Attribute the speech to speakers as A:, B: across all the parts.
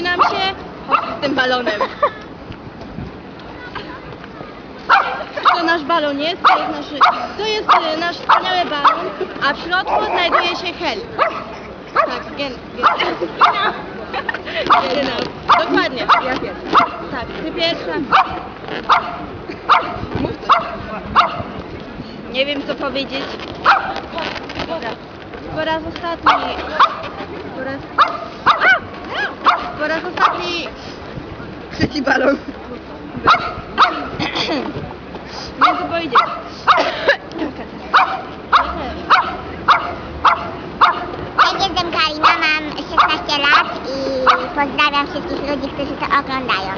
A: nudzi nam się, chodź z tym balonem. To nasz balon jest, to jest nasz, to jest y, nasz wspaniały balon, a w środku znajduje się hel. Tak, gen, gen. Genau. Dokładnie. Ja pierwsza. Tak, ty pierwsza. Mów coś. Nie wiem co powiedzieć. Po raz ostatni. Po raz... Po raz ostatni. Trzeci balon. Nie powiedzieć.
B: Ja jestem Karina, mam 16 lat i pozdrawiam wszystkich ludzi, którzy to oglądają.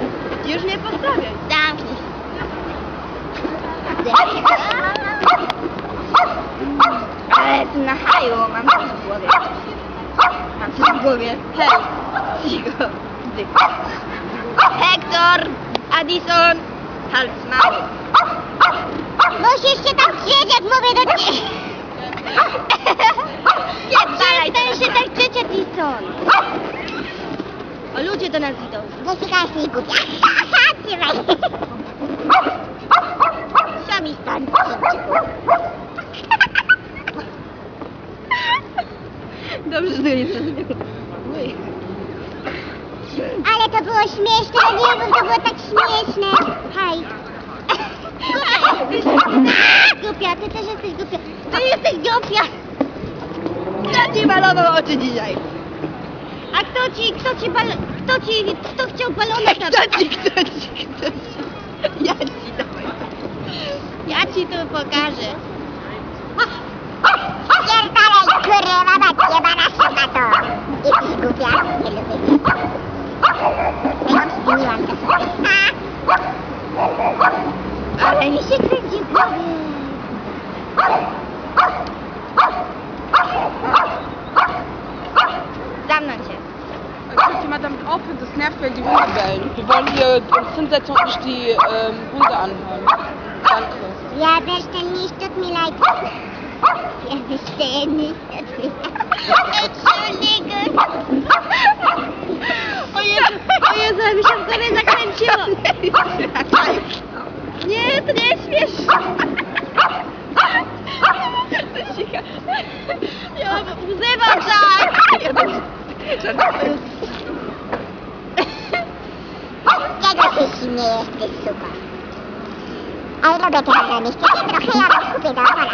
A: Już nie pozdrawiam.
B: Zamknij.
A: Ale tu na haju mam coś w głowie. Mam coś w głowie. Hej. Cicho. Hector. Addison. Hals mały.
B: Musisz się tam jak mówię do ciebie.
A: Nie odwalaj
B: Przestań się tak drzeć, Edison.
A: O ludzie do nas idą.
B: Jessica jest mi głupia. Trzymaj. Sami stąd. Ale to było śmieszne, no nie wiem, to było tak śmieszne. Hej. Głupia, ty też jesteś głupia. Ty jesteś głupia.
A: Kto ci malował oczy dzisiaj?
B: A kto ci, kto ci, bal, kto ci, kto chciał balonek na
A: Kto ci, kto ci, kto ci? Ja ci dawaj.
B: Ja ci to pokażę. W głowie.
A: Zamknąć się.
C: Könnt ihr mal damit aufhören? Das nervt, wenn die Hunde bellen. Wir wollen hier uns hinsetzen und nicht die ähm, Hunde anhören. Danke.
B: Ja ten nicht tut mir leid. Ja ten nicht tut mir leid. Entschuldigung.
A: O Jezu, o Jezu, ale mi się w głowie zakręciło. Nie, to nie jest śmieszne. Ja mam łzy w oczach.
B: Czego się śmiejesz, ty suko? Ej, lubię tego zamieszki. Trochę ja was kupię do opola.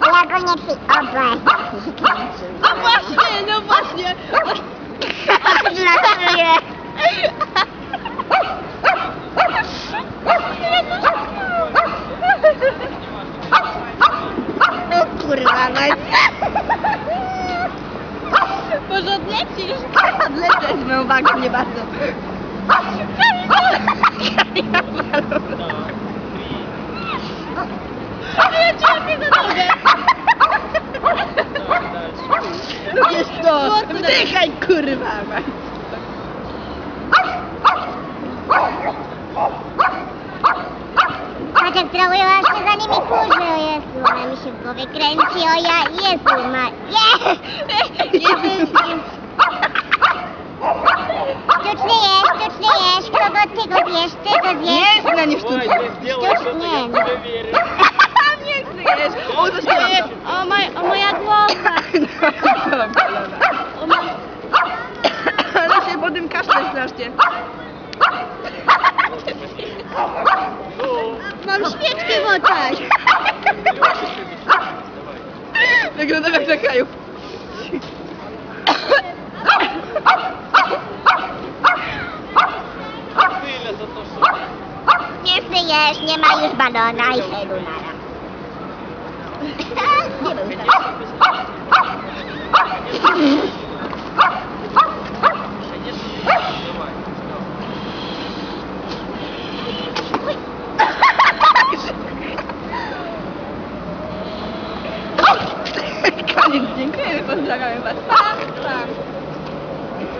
B: I ogólnie twój obraz mi się kręci.
A: No właśnie, no właśnie.
B: Dlaczego?
A: O kurwa, mać. Może odlecisz? No uwaga, nie bardzo. No wiesz co, wdychaj kurwa mać.
B: Chociaż zrobiła się za nimi późno, o Jezu, ona mi się w głowie kręci, o ja, Jezu, ma, je,
A: Jezu,
B: sztuczny jest, kogo ty go wiesz, ty go
A: Nie,
B: wiesz,
A: nie sztuczne.
B: sztuczny, nie,
A: Nie chcesz. O, to się O, moj, o moja głowa. O, ma... Ale się po tym kaszle strasznie. Mam świeczkę w oczach. Wygląda jak na kraju.
B: Nie syjesz, nie ma już balona i helu nara. Nie był to.
A: Koniec, dziękujemy, pozdrawiamy was. Pa!